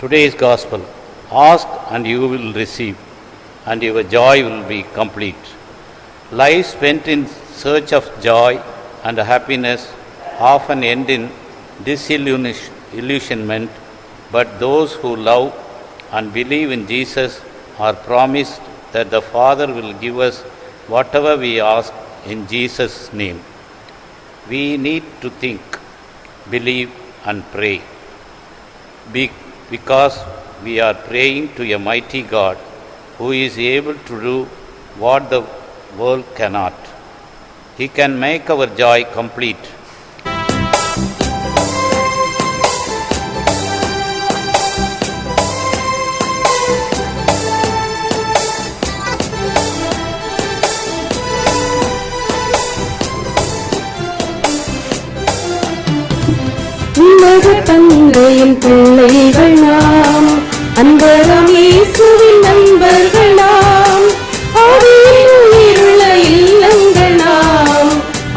Today's Gospel Ask and you will receive, and your joy will be complete. Life spent in search of joy and happiness often end in disillusionment, but those who love and believe in Jesus are promised that the Father will give us whatever we ask in Jesus' name. We need to think, believe, and pray. Be- because we are praying to a mighty God who is able to do what the world cannot. He can make our joy complete. உலக தந்தையின் பிள்ளைகள் நாம் அன்பரம் இயேசுவின் நண்பர்கள் நாம் ஆவியில் உயிருள்ள இல்லங்கள் நாம்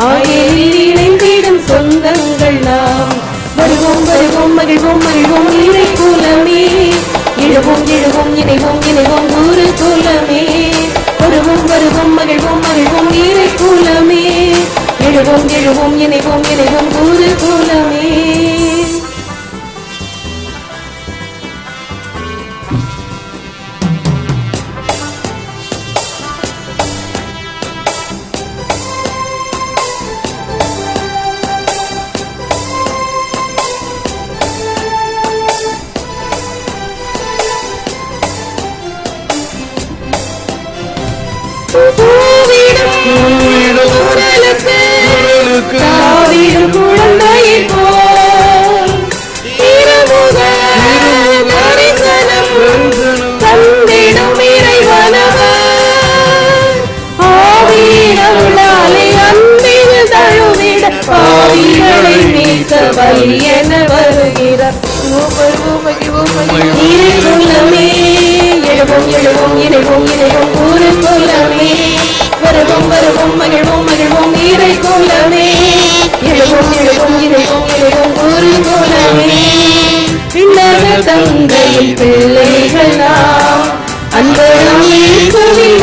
ஆயிரில் இணைந்திடும் சொந்தங்கள் நாம் வருவோம் வருவோம் மகிழ்வோம் மகிழ்வோம் இணை குலமே. இழுவோம் இழுவோம் இணைவோம் இணைவோம் ஒரு குலமே. வருவோம் வருவோம் மகிழ்வோம் மகிழ்வோம் இணை குலமே. எழுவோம் எழுவோம் இணைவோம் இணைவோம் தாவிடும் குழந்தையைப் போல். திருமுக தரிசனம் தந்திடும் இறைவனவர் ஆவியின் அன்பில் தழுவிட பாவிகளை மீட்க வலியென வருகிறார் விண்ணக பிள்ளைகளாம். பிள்ளைகள் நாம் அன்பரம் இயேசுவின்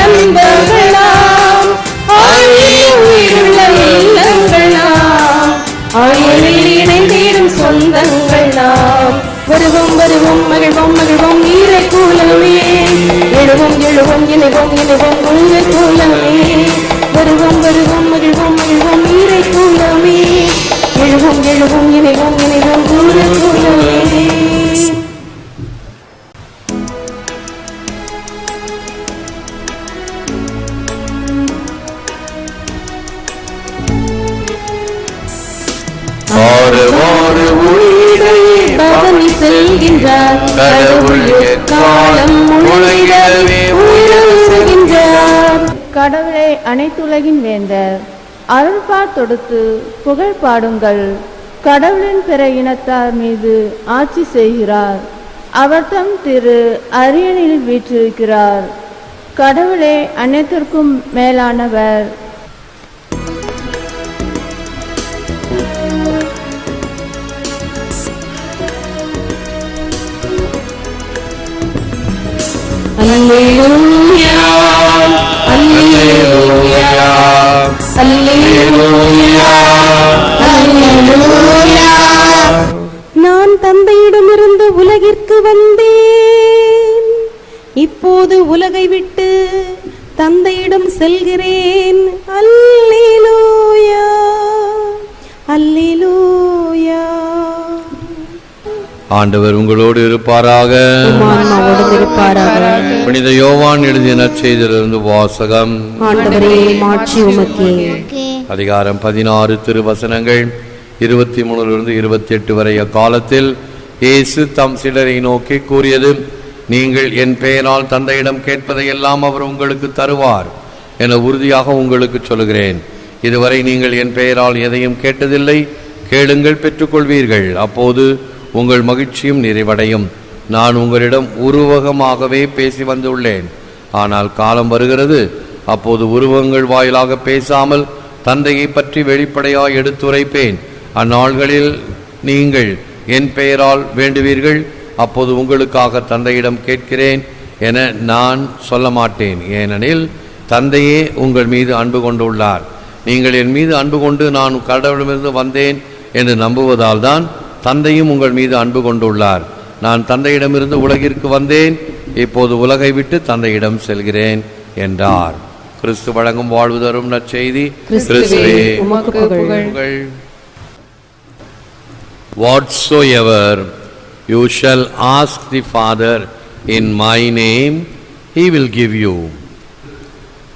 உயிருள்ள இல்லங்களாம். நாம் ஆயரில் சொந்தங்களாம். வருவோம் வருவோம் மகிழ்வோம் மகிழ்வோம் ஈரை கூலமே. எழுவோம் எழுவோம் இணைவோம் இணைவோம் உள்ள கூலமே. வருவோம் வருவோம் மகிழ்வோம் கடவுளை அனைத்துலகின் வேந்தர். அருள்பார் தொடுத்து புகழ் பாடுங்கள். கடவுளின் பிற இனத்தார் மீது ஆட்சி செய்கிறார். அவர் தம் திரு அரியணையில் வீற்றிருக்கிறார். கடவுளே அனைத்திற்கும் மேலானவர். நான் தந்தையிடமிருந்து உலகிற்கு வந்தேன். இப்போது உலகை விட்டு தந்தையிடம் செல்கிறேன். அல்லேலூயா அல்லேலூயா ஆண்டவர் உங்களோடு இருப்பாராக. புனித யோவான் எழுதிய நற்செய்தியிலிருந்து வாசகம். அதிகாரம் பதினாறு திருவசனங்கள் இருபத்தி மூணுலிருந்து இருபத்தி எட்டு வரை அக்காலத்தில் இயேசு தம் சிலரை நோக்கி கூறியது நீங்கள் என் பெயரால் தந்தையிடம் கேட்பதையெல்லாம் அவர் உங்களுக்கு தருவார் என உறுதியாக உங்களுக்கு சொல்கிறேன் இதுவரை நீங்கள் என் பெயரால் எதையும் கேட்டதில்லை. கேளுங்கள் பெற்றுக்கொள்வீர்கள். அப்போது உங்கள் மகிழ்ச்சியும் நிறைவடையும். நான் உங்களிடம் உருவகமாகவே பேசி வந்துள்ளேன். ஆனால் காலம் வருகிறது. அப்போது உருவங்கள் வாயிலாக பேசாமல் தந்தையை பற்றி வெளிப்படையாக எடுத்துரைப்பேன். அந்நாள்களில் நீங்கள் என் பெயரால் வேண்டுவீர்கள். அப்போது உங்களுக்காக தந்தையிடம் கேட்கிறேன் என நான் சொல்ல மாட்டேன். ஏனெனில் தந்தையே உங்கள் மீது அன்பு கொண்டுள்ளார். நீங்கள் என் மீது அன்பு கொண்டு நான் கடவுளிடமிருந்து வந்தேன் என்று நம்புவதால் தான் தந்தையும் உங்கள் மீது அன்பு கொண்டுள்ளார். நான் தந்தையிடமிருந்து உலகிற்கு வந்தேன். இப்போது உலகை விட்டு தந்தையிடம் செல்கிறேன் என்றார். கிறிஸ்து வழங்கும் வாழ்வு தரும் நற்செய்தி. புகழ். Whatsoever you shall ask the Father in my name, he will give you.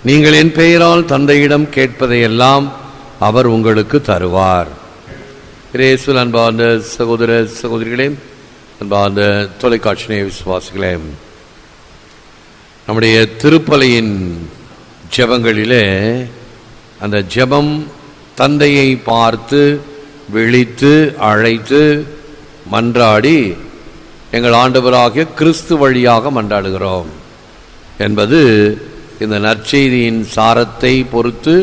நீங்கள் என் பெயரால் தந்தையிடம் கேட்பதையெல்லாம் அவர் உங்களுக்கு தருவார். கிரேசுல் அன்பார்ந்த சகோதர சகோதரிகளே அன்பார்ந்த தொலைக்காட்சி நேய விசுவாசிகளே நம்முடைய திருப்பலையின் ஜெபங்களிலே அந்த ஜெபம் தந்தையை பார்த்து விழித்து அழைத்து மன்றாடி எங்கள் ஆண்டவராகிய கிறிஸ்து வழியாக மன்றாடுகிறோம் என்பது இந்த நற்செய்தியின் சாரத்தை பொறுத்து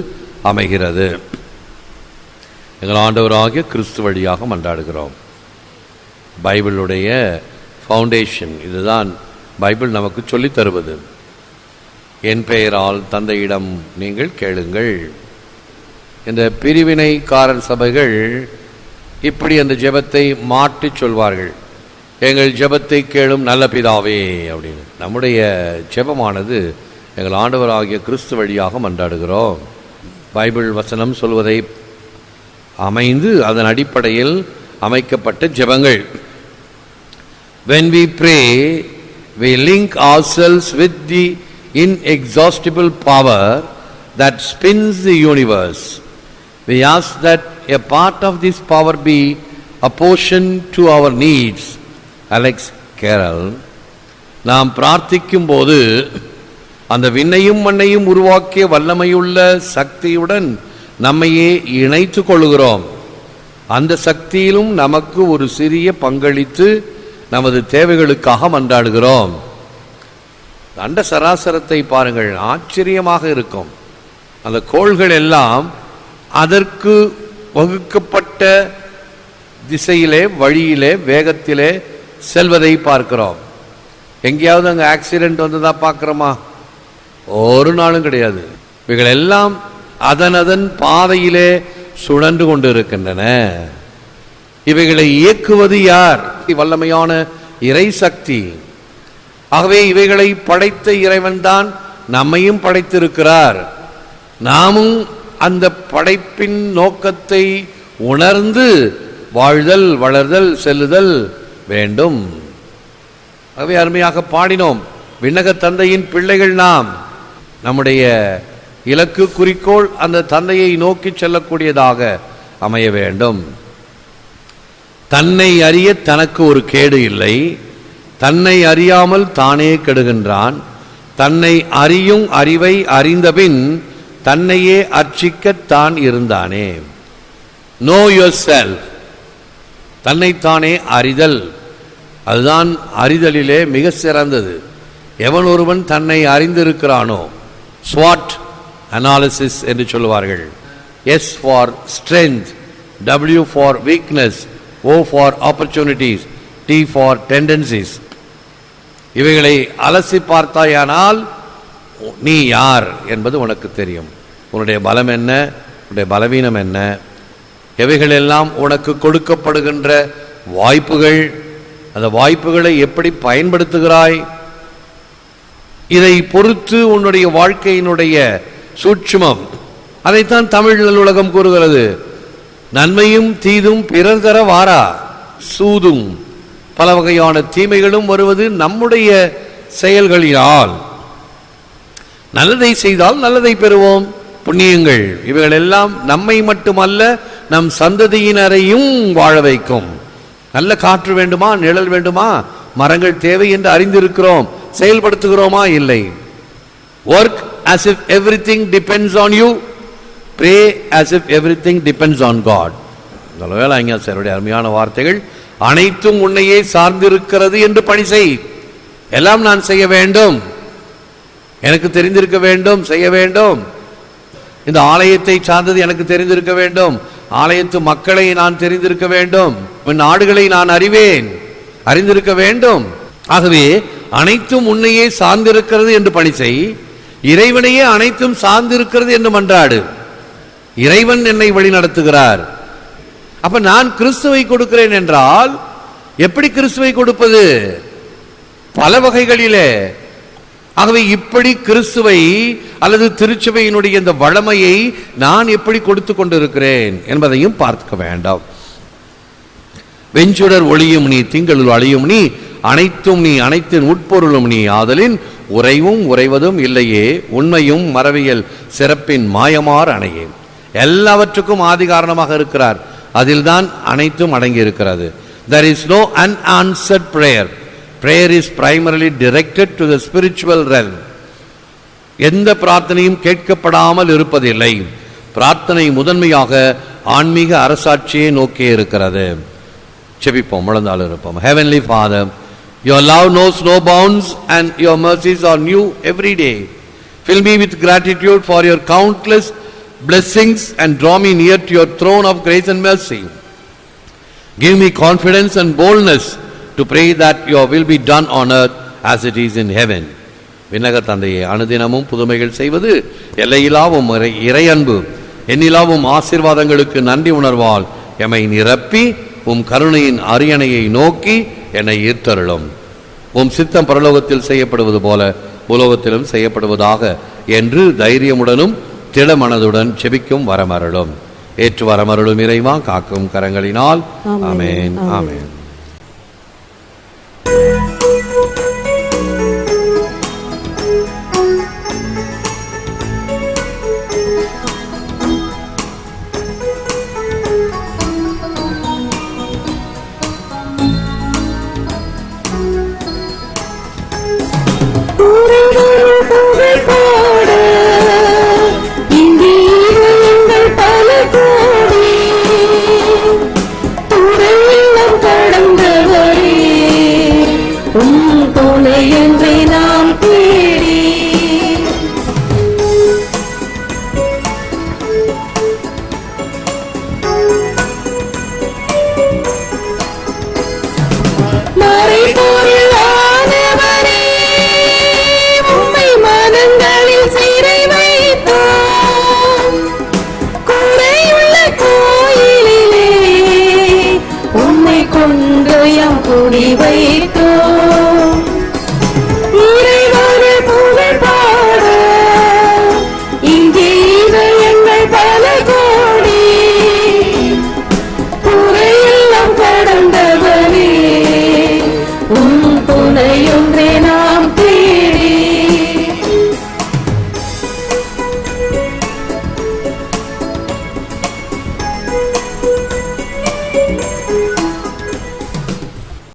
அமைகிறது. எங்கள் ஆண்டவராகிய கிறிஸ்து வழியாக மன்றாடுகிறோம். பைபிளுடைய ஃபவுண்டேஷன் இதுதான் பைபிள் நமக்கு சொல்லித் தருவது. என் பெயரால் தந்தையிடம் நீங்கள் கேளுங்கள். இந்த பிரிவினைக்காரர் சபைகள் இப்படி அந்த ஜெபத்தை மாற்றிச் சொல்வார்கள். எங்கள் ஜெபத்தை கேளும் நல்ல பிதாவே அப்படின்னு. நம்முடைய ஜெபமானது எங்கள் ஆண்டவராகிய கிறிஸ்து வழியாக மன்றாடுகிறோம். பைபிள் வசனம் சொல்வதை அமைந்து அதன் அடிப்படையில் அமைக்கப்பட்ட ஜபங்கள் when we pray we link ourselves with the inexhaustible power that spins the universe. We ask that a part of this power be apportioned to our needs Alex Carrel நாம் பிரார்த்திக்கும் போது அந்த விண்ணையும் மண்ணையும் உருவாக்கிய வல்லமையுள்ள சக்தியுடன் நம்மையே இணைத்து கொள்கிறோம் அந்த சக்தியிலும் நமக்கு ஒரு சிறிய பங்களித்து நமது தேவைகளுக்காக மன்றாடுகிறோம். அண்ட சராசரத்தை பாருங்கள் ஆச்சரியமாக இருக்கும். அந்த கோள்கள் எல்லாம் அதற்கு வகுக்கப்பட்ட திசையிலே வழியிலே வேகத்திலே செல்வதை பார்க்கிறோம். எங்கேயாவது அங்கே ஆக்சிடென்ட் வந்ததா பார்க்குறோமா? ஒரு நாளும் கிடையாது. இவைகள் எல்லாம் அதன் அதன் பாதையிலே சுழன்று கொண்டிருக்கின்றன. இவைகளை இயக்குவது யார்? வல்லமையான இறை சக்தி. ஆகவே இவைகளை படைத்த இறைவன்தான் நம்மையும் படைத்திருக்கிறார். நாமும் அந்த படைப்பின் நோக்கத்தை உணர்ந்து வாழ்தல் வளர்தல் செல்லுதல் வேண்டும். ஆகவே அருமையாக பாடினோம். விண்ணக தந்தையின் பிள்ளைகள் நாம். நம்முடைய இலக்கு குறிக்கோள் அந்த தந்தையை நோக்கி செல்லக்கூடியதாக அமைய வேண்டும். தன்னை அறிய தனக்கு ஒரு கேடு இல்லை. தன்னை அறியாமல் தானே கெடுகின்றான். தன்னை அறியும் அறிவை அறிந்தபின் தன்னையே அர்ச்சிக்கத் தான் இருந்தானே. நோ யுவர் செல்ஃப் தன்னைத்தானே அறிதல். அதுதான் அறிதலிலே மிக சிறந்தது. எவன் ஒருவன் தன்னை அறிந்திருக்கிறானோ ஸ்வாட் அனாலிசிஸ் என்று சொல்லுவார்கள். S for strength W for weakness O for opportunities T for tendencies இவைகளை அலசி பார்த்தாயானால் நீ யார் என்பது உனக்கு தெரியும். உன்னுடைய பலம் என்ன? உன்னுடைய பலவீனம் என்ன? எவைகளெல்லாம் உனக்கு கொடுக்கப்படுகின்ற வாய்ப்புகள்? அந்த வாய்ப்புகளை எப்படி பயன்படுத்துகிறாய்? இதை பொறுத்து உன்னுடைய வாழ்க்கையினுடைய சூட்சுமம். அதைத்தான் தமிழ் நல்லுலகம் கூறுகிறது. நன்மையும் தீதும் பிறர் தர வாரா. சூதும். பல வகையான தீமைகளும் வருவது நம்முடைய செயல்களினால். நல்லதை செய்தால் நல்லதை பெறுவோம். புண்ணியங்கள். இவைகள் எல்லாம் நம்மை மட்டுமல்ல நம் சந்ததியினரையும் வாழ வைக்கும். நல்ல காற்று வேண்டுமா? நிழல் வேண்டுமா? மரங்கள் தேவை என்று அறிந்திருக்கிறோம். செயல்படுத்துகிறோமா? இல்லை. Work as if everything depends on you. Pray as if everything depends on god. வேலை சாருடைய அருமையான வார்த்தைகள் அனைத்தும் உன்னையே சார்ந்திருக்கிறது என்று பணி செய். எல்லாம் நான் செய்ய வேண்டும். எனக்கு தெரிந்திருக்க வேண்டும் செய்ய வேண்டும். இந்த ஆலயத்தை சார்ந்தது எனக்கு தெரிந்திருக்க வேண்டும். ஆலயத்து மக்களை நான் தெரிந்திருக்க வேண்டும். என் நாடுகளை நான் அறிவேன். அறிந்திருக்க வேண்டும். ஆகவே அனைத்தும் உன்னையே சார்ந்திருக்கிறது என்று பணி செய். இறைவனையே அனைத்தும் சார்ந்திருக்கிறது என்று மன்றாடு. இறைவன் என்னை வழி நடத்துகிறார். அப்ப நான் கிறிஸ்துவை கொடுக்கிறேன் என்றால் எப்படி கிறிஸ்துவை கொடுப்பது? பல வகைகளிலே. ஆகவே இப்படி கிறிஸ்துவை அல்லது திருச்சபையினுடைய இந்த வளமையை நான் எப்படி கொடுத்து கொண்டிருக்கிறேன் என்பதையும் பார்க்க வேண்டாம். வெஞ்சுடர் ஒளியும் நீ திங்களுள் அழியும் நீ அனைத்தும் நீ அனைத்தின் உட்பொருளும் நீ ஆதலின் உறைவும் உறைவதும் இல்லையே உண்மையும் மறவியல் சிறப்பின் மாயமார் அணையே. எல்லாவற்றுக்கும் ஆதி காரணமாக இருக்கிறார். அதில்தான் அனைத்தும் அடங்கி இருக்கிறது is no no unanswered prayer prayer is primarily directed to the spiritual ரெல் எந்த பிரார்த்தனையும் கேட்கப்படாமல் இருப்பதில்லை. பிரார்த்தனை முதன்மையாக ஆன்மீக அரசாட்சியை நோக்கி இருக்கிறது. செபிப்போம் முழந்தாள் இருப்போம். Heavenly father Your love knows no bounds and your mercies are new every day. fill me with gratitude for your countless blessings and draw me near to your throne of grace and mercy Give me confidence and boldness to pray that your will be done on earth as it is in heaven. விண்ணக தந்தையை அனுதினமும் புதுமைகள் செய்வது எல்லையிலாவும் இறை- அன்பு என்னிலாவும் ஆசீர்வாதங்களுக்கு நன்றி உணர்வால் எமை நிரப்பி உம் கருணையின் அரியணையை நோக்கி என்னை ஈர்த்தருளும். உம் சித்தம் பரலோகத்தில் செய்யப்படுவது போல உலோகத்திலும் செய்யப்படுவதாக என்று தைரியமுடனும் திடமனதுடன் செபிக்கும் வரமருளும். ஏற்று வரமருளும் இறைவா காக்கும் கரங்களினால். ஆமென். ஆமென். Lion